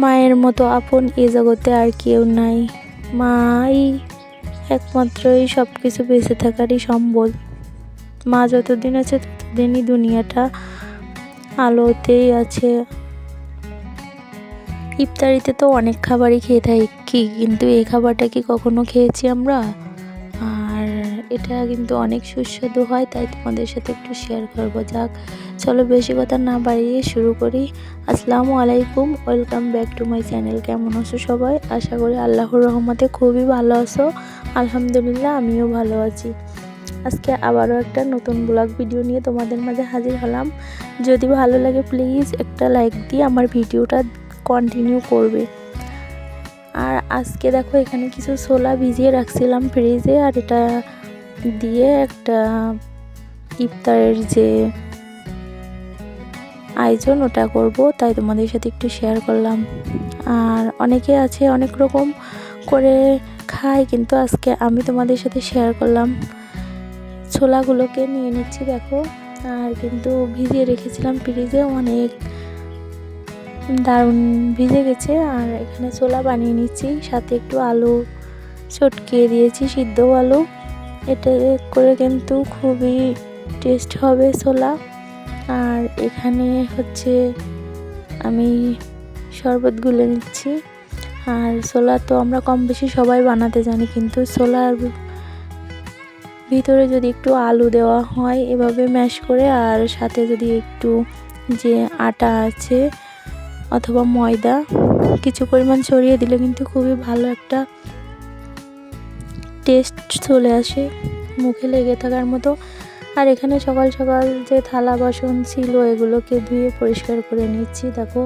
মায়ের মতো আপন এ জগতে আর কেউ নাই। মাই একমাত্রই সব কিছু বেঁচে থাকারই সম্বল। মা যতদিন আছে ততদিনই দুনিয়াটা আলোতেই আছে। ইফতারিতে তো অনেক খাবারই খেয়ে থাকি, কিন্তু এই খাবারটা কি কখনো খেয়েছি আমরা? এটা কিন্তু অনেক সুস্বাদু হয়, তাই তোমাদের সাথে একটু শেয়ার করব। যাক, চলো বেশি কথা না বাড়িয়ে শুরু করি। আসসালামু আলাইকুম welcome back to my channel কেমন আছো সবাই? আশা করি আল্লাহর রহমতে খুবই ভালো আছো। আলহামদুলিল্লাহ, আমিও ভালো আছি। আজকে আবারও একটা নতুন ব্লগ ভিডিও নিয়ে তোমাদের মাঝে হাজির হলাম। যদি ভালো লাগে প্লিজ একটা লাইক দিয়ে আমার ভিডিওটা কন্টিনিউ করবে। আর আজকে দেখো, এখানে কিছু ছোলা ভিজিয়ে রাখছিলাম ফ্রিজে আর এটা দিয়ে একটা ইফতারের যে আয়োজন, ওটা করব। তাই তোমাদের সাথে একটু শেয়ার করলাম। আর অনেকে আছে, অনেক রকম করে খায়, কিন্তু আজকে আমি তোমাদের সাথে শেয়ার করলাম। ছোলাগুলোকে নিয়ে নিচ্ছি, দেখো। আর কিন্তু ভিজিয়ে রেখেছিলাম ফ্রিজে অনেক দারুণ ভিজে গেছে। আর এখানে ছোলা বানিয়ে নিচ্ছি, সাথে একটু আলু চটকিয়ে দিয়েছি, সিদ্ধ আলু। এটা করে কিন্তু খুবই টেস্ট হবে ছোলা। আর এখানে হচ্ছে আমি শরবত গুলে নিচ্ছি। আর ছোলা তো আমরা কম বেশি সবাই বানাতে জানি, কিন্তু ছোলার ভিতরে যদি একটু আলু দেওয়া হয় এভাবে ম্যাশ করে, আর সাথে যদি একটু যে আটা আছে অথবা ময়দা, কিছু পরিমাণ ছড়িয়ে দিলে কিন্তু খুবই ভালো একটা টেস্ট চলে আসে, মুখে লেগে থাকার মতো। আর এখানে সকাল সকাল যে থালা বাসন ছিল, এগুলোকে ধুয়ে পরিষ্কার করে নিচ্ছি। দেখো,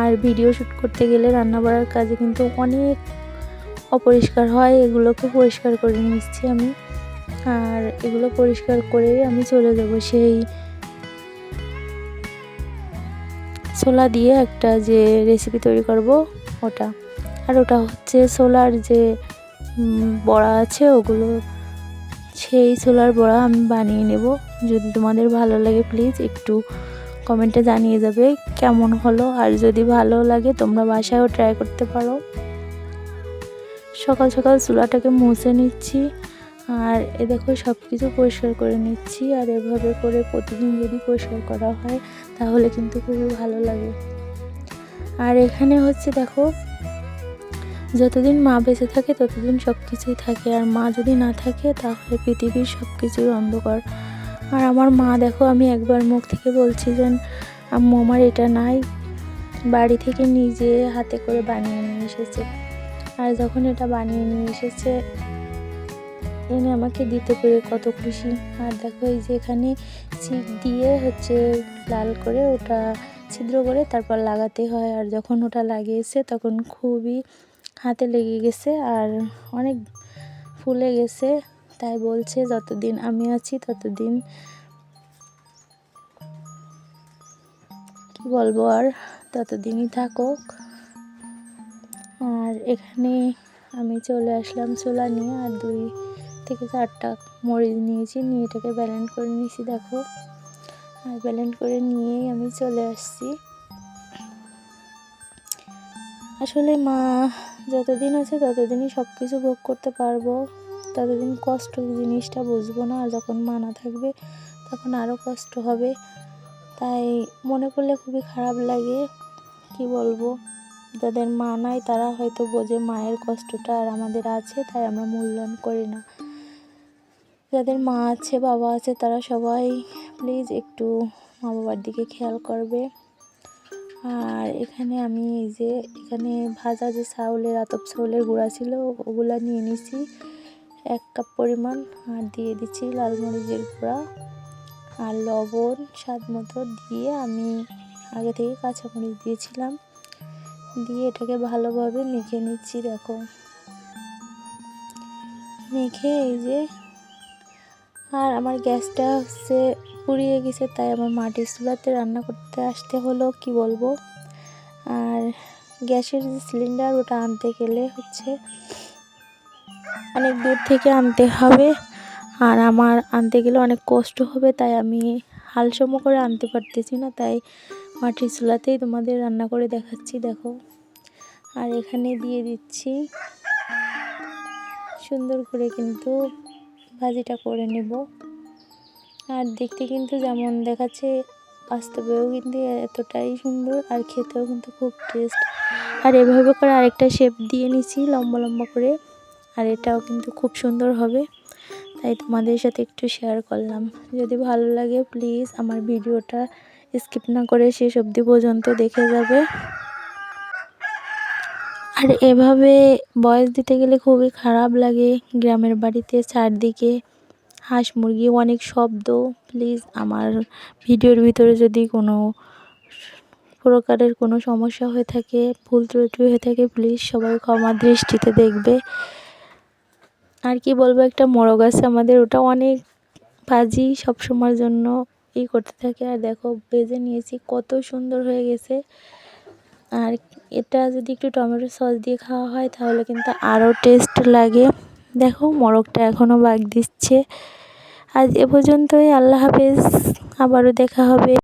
আর ভিডিও শ্যুট করতে গেলে রান্না বাড়ার কাজে কিন্তু অনেক অপরিষ্কার হয়। এগুলোকে পরিষ্কার করে নিচ্ছি আমি। আর এগুলো পরিষ্কার করে আমি চলে যাব সেই ছোলা দিয়ে একটা যে রেসিপি তৈরি করব, ওটা। আর ওটা হচ্ছে ছোলার যে বড়া আছে, ওগুলো সেই ছোলার বড়া আমি বানিয়ে নেব। যদি তোমাদের ভালো লাগে প্লিজ একটু কমেন্টে জানিয়ে যাবে কেমন হলো। আর যদি ভালো লাগে, তোমরা বাসায়ও ট্রাই করতে পারো। সকাল সকাল চুলাটাকে মুছে নিচ্ছি। আর এ দেখো সব কিছু পরিষ্কার করে নিচ্ছি। আর এভাবে করে প্রতিদিন যদি পরিষ্কার করা হয়, তাহলে কিন্তু খুবই ভালো লাগে। আর এখানে হচ্ছে, দেখো যতদিন মা বেঁচে থাকে, ততদিন সব কিছুই থাকে। আর মা যদি না থাকে, তাহলে পৃথিবীর সব কিছুই অন্ধকার। আর আমার মা, দেখো, আমি একবার মুখ থেকে বলছি যে, আম্মু, আমার এটা নাই। বাড়ি থেকে নিজে হাতে করে বানিয়ে নিয়ে এসেছে। আর যখন এটা বানিয়ে নিয়ে এসেছে, এনে আমাকে দিতে পেরে কত খুশি। আর দেখো, এই যে এখানে ছিপ দিয়ে হচ্ছে লাল করে ওটা ছিদ্র করে তারপর লাগাতে হয়। আর যখন ওটা লাগিয়েছে, তখন খুবই হাতে লেগে গেছে আর অনেক ফুলে গেছে। তাই বলছে, যতদিন আমি আছি, ততদিন কি বলব আর, ততদিনই থাকুক। আর এখানে আমি চলে আসলাম চোলা নিয়ে, আর দুই থেকে চারটা মরিচ নিয়েছি, নিয়ে এটাকে ব্যালেন্ড করে নিয়েছি, দেখো। আর ব্যালেন্ড করে নিয়েই আমি চলে আসছি। আসলে মা যতদিন আছে ততদিনই সব কিছু ভোগ করতে পারব। ততদিন কষ্ট জিনিসটা বুঝব না। আর যখন মা না থাকবে, তখন আরও কষ্ট হবে। তাই মনে করলে খুবই খারাপ লাগে। কি বলব? যাদের মা নাই, তারা হয়তো বোঝে মায়ের কষ্টটা আর আমাদের আছে, তাই আমরা মূল্যায়ন করি না। যাদের মা আছে, বাবা আছে, তারা সবাই প্লিজ একটু মা বাবার দিকে খেয়াল করবে। আর এখানে আমি এই যে, এখানে ভাজা যে চাউলের, আতপ চাউলের গুঁড়া ছিল, ওগুলা নিয়ে নিছি। এক কাপ পরিমাণ, আর দিয়ে দিচ্ছি লাল মরিচের গুঁড়া। আর লবণ স্বাদ মতো দিয়ে আমি আগে থেকে কাঁচামরিচ দিয়েছিলাম। দিয়ে এটাকে ভালোভাবে মেখে নিচ্ছি, দেখো। মেখে এই যে আর আমার গ্যাসটা হচ্ছে পুড়িয়ে গেছে, তাই আমার মাটির চুলাতে রান্না করতে আসতে হলো, কি বলব? আর গ্যাসের যে সিলিন্ডার, ওটা আনতে গেলে হচ্ছে অনেক দূর থেকে আনতে হবে। আর আমার আনতে গেলে অনেক কষ্ট হবে, তাই আমি হালসম করে আনতে পারতেছি না, তাই মাটির চুলাতেই তোমাদের রান্না করে দেখাচ্ছি, দেখো। আর এখানে দিয়ে দিচ্ছি সুন্দর করে কিন্তু ভাজিটা করে নেব। আর দেখতে কিন্তু যেমন দেখাচ্ছে, বাস্তবেও কিন্তু এতটাই সুন্দর আর খেতেও কিন্তু খুব টেস্ট আর এভাবে করে আরেকটা শেপ দিয়ে নিছি লম্বা লম্বা করে, আর এটাও কিন্তু খুব সুন্দর হবে। তাই তোমাদের সাথে একটু শেয়ার করলাম। যদি ভালো লাগে প্লিজ আমার ভিডিওটা স্কিপ না করে শেষ অবধি পর্যন্ত দেখে যাবে। আর এভাবে বয়স দিতে গেলে খুবই খারাপ লাগে গ্রামের বাড়িতে চারদিকে হাঁস মুরগি অনেক শব্দ। প্লিজ আমার ভিডিওর ভিতরে যদি কোনো প্রকারের কোনো সমস্যা হয়ে থাকে, ভুল ত্রুটি হয়ে থাকে প্লিজ সবাই ক্ষমা দৃষ্টিতে দেখবে। আর কি বলব, একটা মোরগ আছে আমাদের, ওটা অনেক ভাজি সব সময়ের জন্য ই করতে থাকে। আর দেখো, বেজে নিয়েছি, কত সুন্দর হয়ে গেছে। আর এটা যদি একটু টমেটো সস দিয়ে খাওয়া হয়, তাহলে কিন্তু আরও টেস্ট লাগে। দেখো, মোরগটা এখনও বাগ দিচ্ছে। আজ এ পর্যন্তই, আল্লাহ হাফেজ, আবারও দেখা হবে।